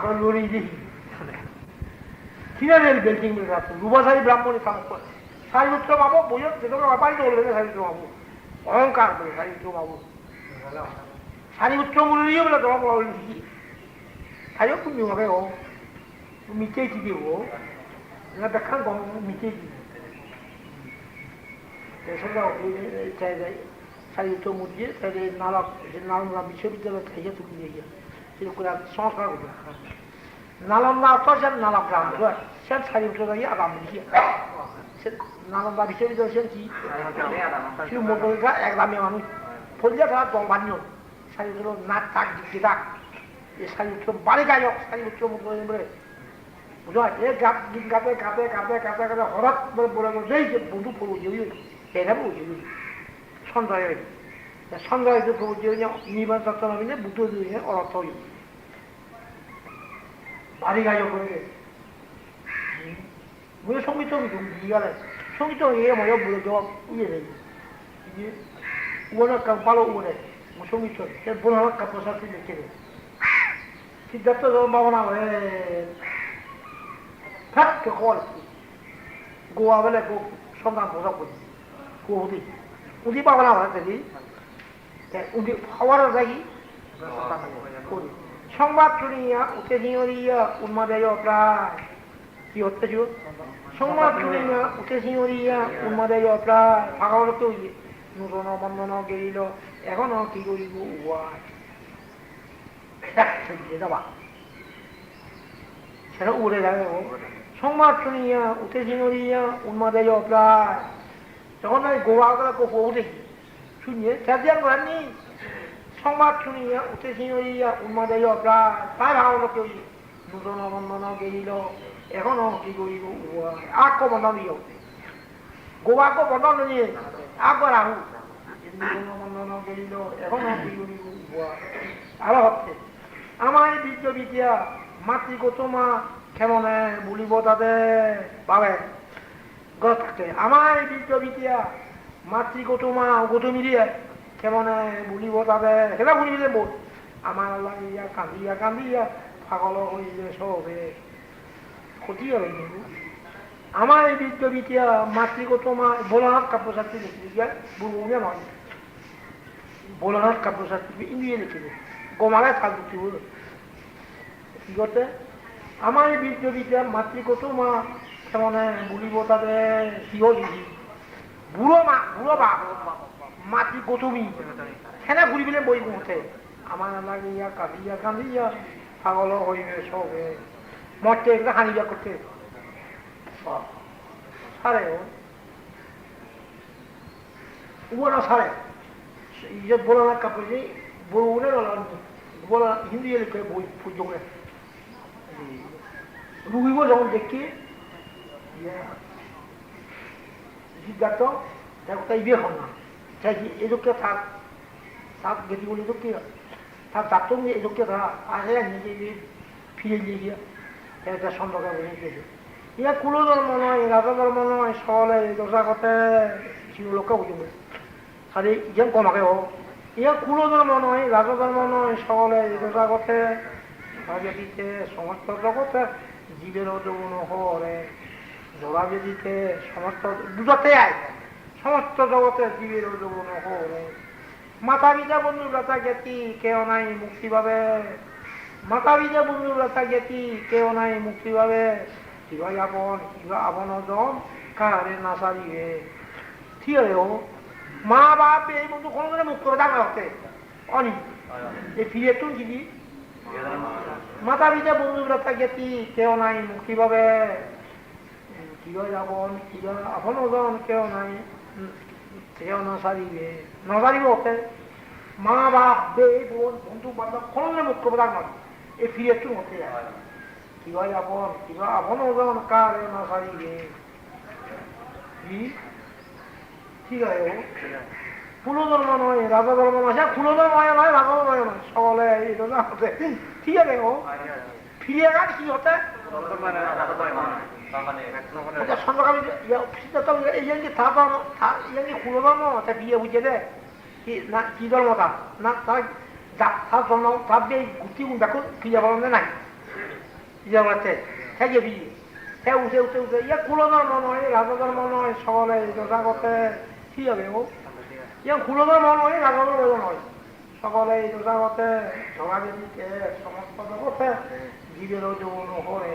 আপনার লোনেই দেখি কিনারের বেল্টিং মিল রাখছে রুবাসারি ব্রাহ্মণের সামাজ করে সারিপুত্র বাবু বই হচ্ছে তোমার ব্যাপারই তো বলবে সারিপুত্র বাবু। দেখি সারিও কুমি হবে ও। মিটেই দিবে ও। না দেখান কম মিটেই দিবে। সারিপুত্র মূল দিয়ে তাহলে বিশ্ববিদ্যালয় খাইয়া চুকিয়ে গিয়া ত্রিপুরা সংস্কার নালন্দা তো সেন নালা গ্রাম সেন সারি উঠে গিয়ে আগাম দিকে। নালন্দা বিশ্ববিদ্যালয় সেন কি? শ্রীমঙ্গলটা একদামে মানুষ। ফলিয়া তারা দল বানিও। সারি উঠল নাক টাক দিকে ডাক এ সারি উঠল বাড়ি গায়ক সারি উঠল মঙ্গল বলে বুঝলো এ গাপ গিন গাতে গাতে গাতে গাতে গাতে হঠাৎ বলে বলে বলে বন্ধু পড়ু যে এটা বলছি সন্দেহ 상가에서 보지 그냥 이만 닦아놓으면 무더기에 얼어터요. 많이 가져버려. 왜 성기적이 좀 이해가 돼? 성기적이 이게 뭐야? 무더기가 이해돼. 이게 우원학 강파로 우원해. 뭐 성기적. 본학 강파사수 이렇게 돼. 진짜 떠서 마구나 왜? 팍! 그 고아. 고아 원래 그 성강 고사 보지. 그 어디? 어디 마구나 왔더니? সিঁড়িয়া উন্মাদেয় প্রায় ভাগবত নূতন বন্ধন গেরিল এখনো কি করিব উহায় 봐. 제가 오래가요. 성마춘이야, 우태신월이야, 운마대요, 없라. 저거는 고하고 고호대기. 춘이, 자세한 거 아니? 성마춘이야, 우태신월이야, 운마대요, 없라. 다 나오는 교이. 누더나 만나나 게이로, 에거노 기고이고, 우와. 아꼬 만나니요. 고하고 만나느니, 아꼬라고. 누더나 만나나 게이로, 에거노 기고이고, 우와. 알아봤지? আমায় বীর্য বিদ্যা মাতৃগতমা কেমনে বলিব তাদের পাবে গত থাকতে আমায় বীর্য বিদ্যা মাতৃগতমা গৌতমী দিয়ে কেমনে বলিব তাদের সেটা বলিলে বল আমার লাগিয়া কান্দিয়া কান্দিয়া, পাগল হইলে সবে ক্ষতি কিন্তু। আমার এই বীর্য বিদ্যা মাতৃগতমা ভোলানাথ কাব্যশাস্ত্রী লিখে দিয়ে বুড়বুমিয়া নয় ভোলানাথ কাব্যশাস্ত্রী ইন্ডিয়া লিখে দিয়ে গোমাগায় থাকবে কি বলো কি করতে আমার বীর্য বিদ্যা মাতৃকত মা কেমন বলিব সিও লিখি বুড়ো মা, বুড়ো বা মাটি গোতমি সেনা ঘুরিবিলে বই উঠে আমার লাগিয়া, কাঁদিয়া কাঁদিয়া পাগল হইবে সবে। মরতে এগুলো হানিয়া করতে। সব। সারে ও। উবরা সারে। ইজত বলা না কাপড় যে বড় উনে বলা হিন্দি লিখে বই পুজো করে। যখন দেখি না। চাই এদিকে থাক থাক গেদি বলে এদিকে থাক ডাক্তার এদিকে থাক আসে নিজে ফিরে গিয়ে একটা সন্ধ্যা বলে গেছে ইয়া কুলো ধর্ম নয়, রাজা ধর্ম নয় দোষা করতে শিবলোককে বুঝবে খালি ইজন কমাকে হোক। ইয়া কুলো ধর্ম নয়, রাজ ধর্ম নয় করতে ভাবে দিতে সমস্ত জগতে জীবের যৌন হরে। জোড়া দিতে সমস্ত দুটাতে আয় সমস্ত জগতে জীবের হরে মাতা বিজা বন্ধু লতা জ্ঞাতি কেউ নাই মুক্তি পাবে। মাতা বিজা বন্ধু লতা জ্ঞাতি কেউ নাই মুক্তি পাবে। কিবা আপন কিবা আপন জন, কারে না সারিবে। ঠিক আছে ও মা বাপ এই বন্ধু কোনোদিনে মুক্ত হবে জানা হচ্ছে অনি এই ফিরে তুন কি মাতা পিতা বন্ধুরা থাকি কেউ নাই মুক্তি পাবে। যাবন ওজন কেউ নাই? মা বাপ বে বোন বন্ধু বান্ধব কোনোদিনে হবে জানা এই ফিরে তুন হতে যায় কিবা যাবন কিবা আপন ওজন কারে নসারিবে ঠিক আছে কুলো ধর্ম নয় রাজা ধর্ম নয় সে কুলো ধর্ম নয় রাজা ধর্ম নয় সকলে এই ঠিক আছে ও ফিরে গেল কি হতে সন্ধ্যাকালী এই যে থাকা এই যে কুলো ধর্ম তা বিয়ে বুঝে দে। কি না, কি ধর্ম তা? না তার তার ধর্ম তার দিয়ে গুটি দেখুন ফিরে পালনে নাই? ইয়া মাতে থেকে বি হে উঠে উঠে উঠে, ইয়া কুলো ধর্ম নয়, রাজা ধর্ম নয়, সকলে দোষা করতে কি হবে ও ইয়া কুলো ধর্ম নয়, রাজা সকলে দোষা করতে ঝগড়া দিতে সমস্ত জগতে জীবেরও যৌন হয়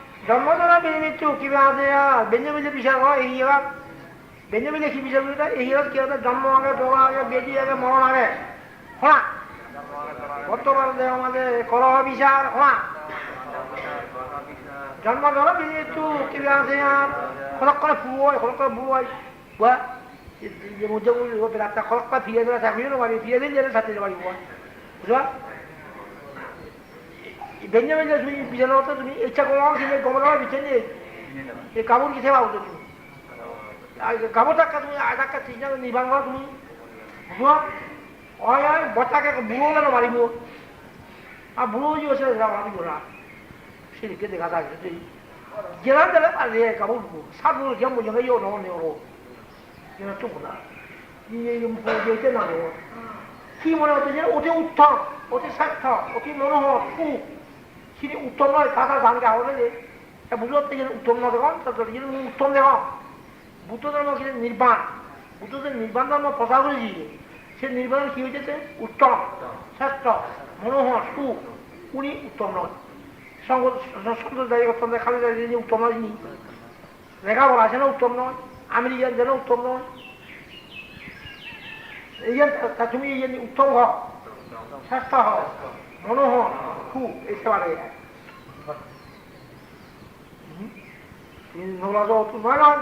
বেদি মৃত্যু কিবা আছে আর বেঞ্জে যে বিষয় হয় এই এবার বেঞ্জে মিলে কি বিষয় বলতে এই এবার কি হবে জন্ম আগে জোড়া আগে বেদি আগে মরণ আগে। হ্যাঁ বর্তমান দেহ মাঝে কর বিচার হ্যাঁ জন্ম ধরো মৃত্যু কিবা আছে আর খলক করে ফুয়াই খলক করে বুয়াই বুয়া যে মধ্যে রাস্তা খলক করে ফিরে দেওয়া চাকরি বাড়ি ফিরে দিন যেতে সাথে বাড়ি বুয়া বুঝবা বেঞ্জে বেঞ্জে তুমি বিছানা হতো তুমি ইচ্ছা করো কিন্তু গমলার বিছানে নেই এই কাপড় কিসে পাবো তুমি কাপড় টাকা তুমি চিন্তা নিবাং করো তুমি বুয়া হয় হয় বটাকে বুড়ো কেন মারিব আর বুড়ো যে আছে মারিব না সেদিকে দেখা থাকে তুই গেলাম গেলে আর রে কাবুল সাবু যেমন যেমন ইউ নয় নেও যেন চুপ না যেতে না কি মনে হচ্ছে যে অতি উত্তম অতি শ্রেষ্ঠ অতি মনোহর সু সেটি উত্তম নয় কাকা ধানকে আহলে যে বুঝতে পারতে যে উত্তম না দেখুন তারপরে যেন উত্তম দেখুন বুদ্ধ ধর্ম কিন্তু নির্বাণ। বুদ্ধদের নির্বাণ ধর্ম প্রচার করেছি সে নির্বাণ কি হয়েছে উত্তম, শ্রেষ্ঠ, মনোহর, সু। উনি উত্তম নয় সন্তোষ দায়ী করতাম খালি দাঁড়িয়ে উত্তম নয় যিনি লেখাপড়া আছে না উত্তম নয়, আমেরিকান যেন উত্তম নয়। এই তুমি এই উত্তম হ শ্রেষ্ঠ হ মনোহর খুব একেবারে। নমাজ অতুল ভয় নয়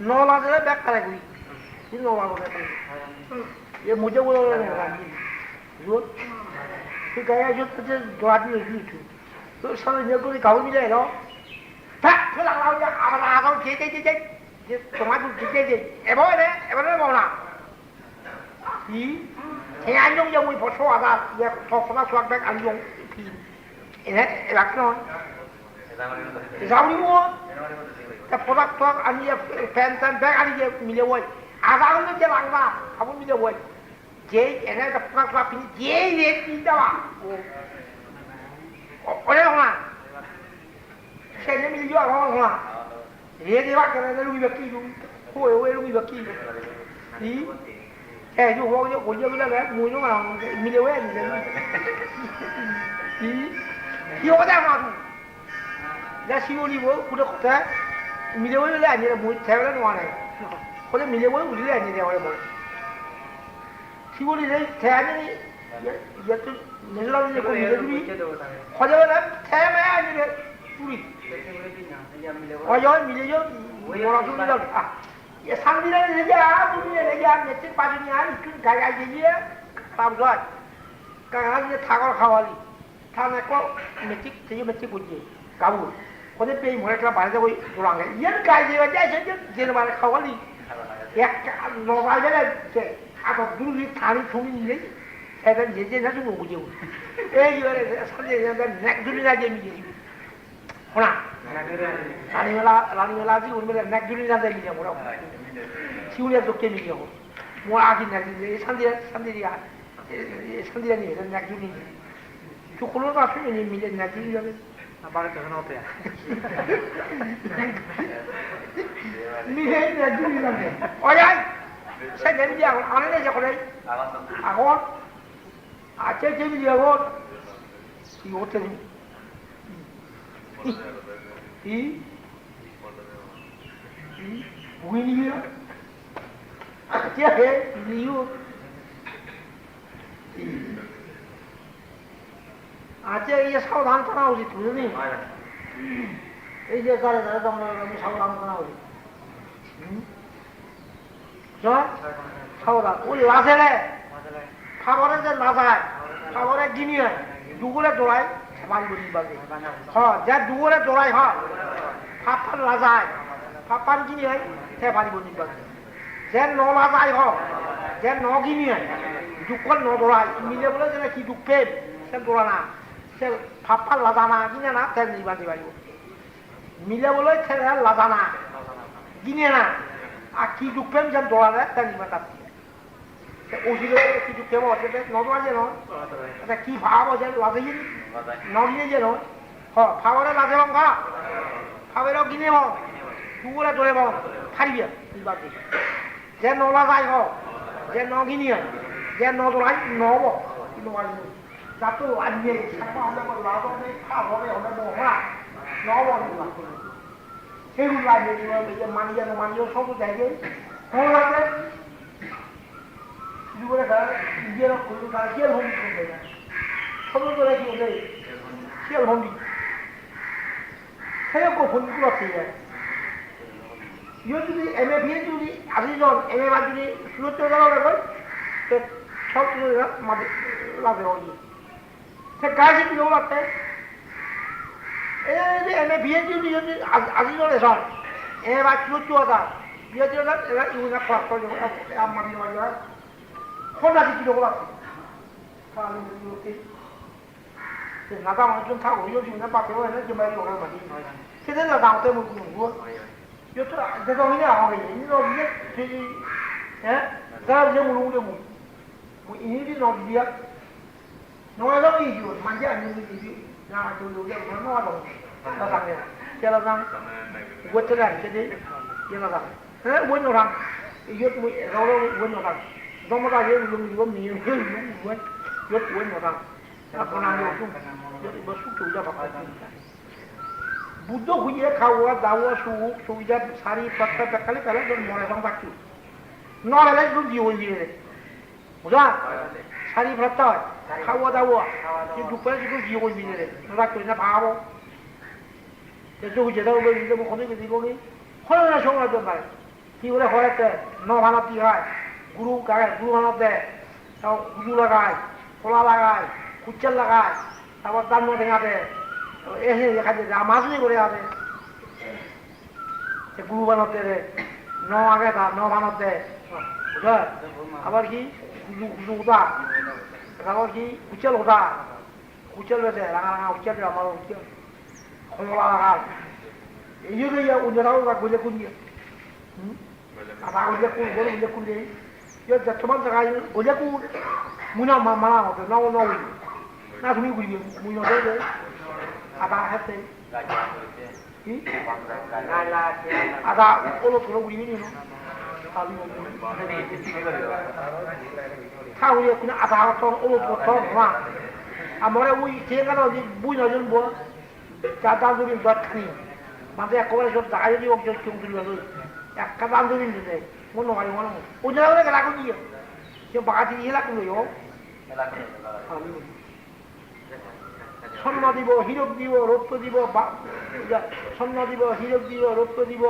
নমাজের ব্যাখ্যা রাখবি। খেতে যেতে যে তোমাকে এবারে এবারে না কি? সেই আইন যেমন ফসল আদা সব সময় সোয়াক ব্যাগ রাখলো যাওনি মো পোশাক টোশাক আনিয়ে প্যান্ট প্যান্ট ব্যাগ আনিয়ে মিলে বই আধার যে লাগবা সাবুন মিলে বই যে এনে একটা পোশাক টোশাক পিনি যে রেট নিয়ে যাওয়া ওরে হওয়া সেনে মিলে যাওয়া হওয়া হওয়া রেট এবার কেন রুই বাকি হয়ে হয়ে রুই বাকি ই Eh, yo voy, yo voy a hablar, muy no, mi le voy a decir. 와 어래 홍아 세네 밀려 홍아 얘들 밖에 내가 루이 몇 끼, 호에 왜 루이 몇 끼, 이 ẹ ju wọ́n yóò kó jẹ́ wílẹ̀ rẹ̀ mú inú àwọn ìmìlẹ̀ wẹ́ ẹ̀mìlẹ̀ yìí yìí wọ́n dẹ́ fún àtún lẹ́sí ó níbo kúndé kọ́tẹ́ ìmìlẹ̀ wẹ́ lẹ́ ànyẹ̀rẹ̀ mú tẹ́wẹ́lẹ́ nù wọn rẹ̀ kọ́tẹ́ ìmìlẹ̀ wẹ́ wùdí lẹ́ ànyẹ̀rẹ̀ wọ́n mọ̀ sí wọ́n lẹ́ tẹ́ ànyẹ̀rẹ̀ yẹ tó nìjọba ní kò ìmìlẹ̀ wí kọ́tẹ́ wọ́n lẹ́ tẹ́ mẹ́ ànyẹ̀rẹ̀ túrì ọ̀yọ́ ìmìlẹ̀ yóò wọ́n tó nílò 상디는 내가 우리는 내가 며칠 빠지냐 이큰 가야 되지 밤새 강아지 타고 가와리 தானக்கோ மெச்சி செய்ய மெச்சி குஞ்சு கவு கொதை பேய் முறைக்கெல்லாம் பறந்து போய் சொல்லுவாங்க ஏன் காய்ச்சி வச்சா செஞ்சு தீர்மான கவலி நோக்கால அப்போ குருவி தானி தூங்கி এটা নিজে না তুমি বুঝে এই নেকজুলি না জেমি গেছি। শোনা। রানীমেলা রানীমেলা আজি উর্মিলা নেকজুলি না জেমি যাব শিউলিয়া চোখকে মিলি যাব। মই আজি নেকজুলি এই চান্দিয়া চান্দিয়া এই চান্দিয়া নিয়ে নেকজুলি নিয়ে। Çukurun başı yeni millet ne diyor? Bana kadar not ya. Millet ne diyor? Olay! Sen beni diye akıl, ana neyse kolay? Akıl. Açık gibi diyor akıl. İyi oturun. İyi. Bugün iyi. Açık gibi diyor. İyi. আছে এই যে সাবধান করা উচিত বুঝলি? এই যে করে তারা তোমরা সাবধান করা উচিত। সাবধান। ওই লাশে যে না যায় খাবারে গিনি হয় দুগুলে দৌড়ায় হ্যাঁ, হ্যাঁ, হয় ফাঁপান না যায় ফাঁপান যে ন না যায় হ ন গিনি হয় দুকল ন দৌড়ায় মিলে বলে যে কি দুঃখ পেয়ে সে দৌড়া না। সে ফাপ্পা লাজানা কিনে না তেল নিবা দিবা দিব। মিলাবলৈ তেল লাজানা কিনে না। আর কি দুঃখেম যেন দোলা দেয়। তেল নিবা তার কি দুঃখেম আছে নদোয়া যেন এটা কি ভাব আছে লাজাই নদিয়ে যেন হ ফাওয়ারে লাজে লঙ্কা ফাওয়ারেও কিনে হ তুগুলা দোলে হ ফারিবে দিবা যে নলা যায় হ যে নগিনি হয় যে নদোলাই নহব কিন্তু যাতে আজকে সারা আমরা লাভ হবে খাওয়া হবে আমরা বহরা নবনির্মাণ করবে সেগুলো লাগবে যে মানিয়ে মানিয়ে সব দেখে। কোন লাগবে শুরু করে তারা? নিজেরা করবে তারা কেল ভঙ্গি করবে না। সব পেয়ে যায় ইয়ে যদি এম এ বিয়ে যদি এম দেওয়া সব কিছু আজি জনে সন এ বা চুচু আদা বিয়ে যদি না এরা ইউনা পাস করে আমার নিয়ে যায় 혼 자 지키려고 왔어. 사람이 이렇게 나가 완전 타고 요즘 나 밖에 와서 좀 많이 오는 거지. 세대 나가 때문에 그런 거. 요트 내가 그냥 하고 있는 이거 이제 저기 예? 사람 좀 모르는 뭐. 뭐 일이 너비야. 너가 이거 만지 안 되는 일이 나 저기 얼마나 더. 나 상해. 제가 상 wotera kede yana da eh wonno ram yot mu rawro wonno ram domo da ye lu lu mi ye lu 挪弄一句，他家弄一句，然后就有点不那东西，那当然，这老张，我这人这的，这老张，哎，我老张，越不老了我老张，老么大越用越没有越用越越不老张，那可能有种，有我苏州叫啥子？বুদ্ধ খুঁজে খাওয়া দাওয়া সুখ সুবিধা শাড়ি পাত্তা দেখালে তাহলে মনে সঙ্গে পাচ্ছি নড়ালে জীবন দিয়ে বুঝা শাড়ি ভাত খাওয়া দাওয়া কিন্তু করে ভাবো কি বলে হয় গুরু গায়ে গুরু দেয় লাগায় খোলা লাগায় কুচ্চার লাগায় তারপর তার মধ্যে এসে দেখা যায় মাছ নিয়ে করে হাঁটে গুরু বানাতে দেয় ন আগে ন বানাতে আবার কি luda rago ki kuchel luda kuchel bese raga raga kuchel raga malo kuchel khoyola raga iyo ke ya unjara raga gule kunye aba gule kun gole gule kunye yo da toman raga yo gule kun muna ma mala ho na wo no wi na tumi gule mu yo de aba hate ada olo tolo gule ni no সাউরিয়ে কোনো আধা বছর ও বছর না আমরা ওই সেখানে বুঝ নজন বল চার দাম দুদিন দশখানি মানে একেবারে সব দাঁড়িয়ে দিয়ে অবজেক্ট চমকে একটা দাম দুদিন দিতে মনে হয় মনে হয় ওই জন্য করে রাখুন দিয়ে সে বাগাতি দিয়ে রাখুন স্বর্ণ দিব, হীরক দিব রৌপ্য দিব স্বর্ণ দিব, হীরক দিব রৌপ্য দিব,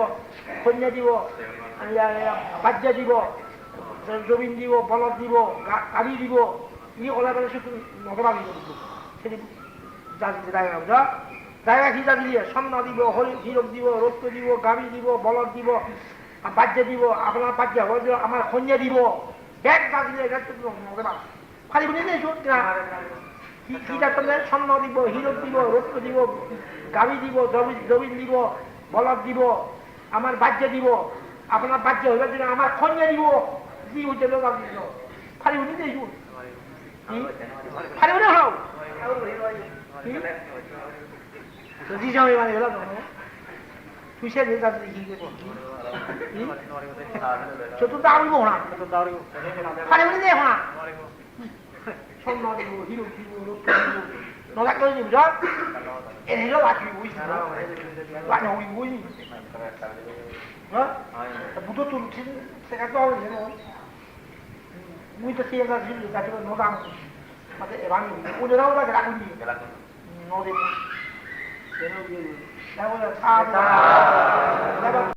কন্যা দিব বাজ্য দিব, জমিন দিব, বলদ দিব গাড়ি দিব ইয়ে কলা বেলা শুধু নগরা দিব। সেটি জায়গা খিদা দিয়ে? স্বর্ণ দিব হীরক দিব রৌপ্য দিব, গাড়ি দিব, বলদ দিব, বাজ্য দিব, আপনার বাজ্য দিব আমার কন্যা দিব। ব্যাগ তো নগরা খালি বলে নেই কিটা করলে স্বর্ণ দিব, হীরক দিব, রৌপ্য দিব গাড়ি দিব জমিন দিব, বলদ দিব, আমার বাজ্য দিব। আপনার বাজ্য হইবার জন্য আমার কন্যা দিব। কি হচ্ছে লোক আপনি খালি উনি শুন উনি হও। কি? চতুর্থ আড়িব না খালি উনি নেই হনা Não 뭐 이런 기분으로 não đã có não đó em thấy não là chuyện não bạn hồi vui não tập bút não chín sẽ cắt não nhiêu rồi não cơ xem ra não được cả não nó rằng mà não bán não não được đâu là não đặc gì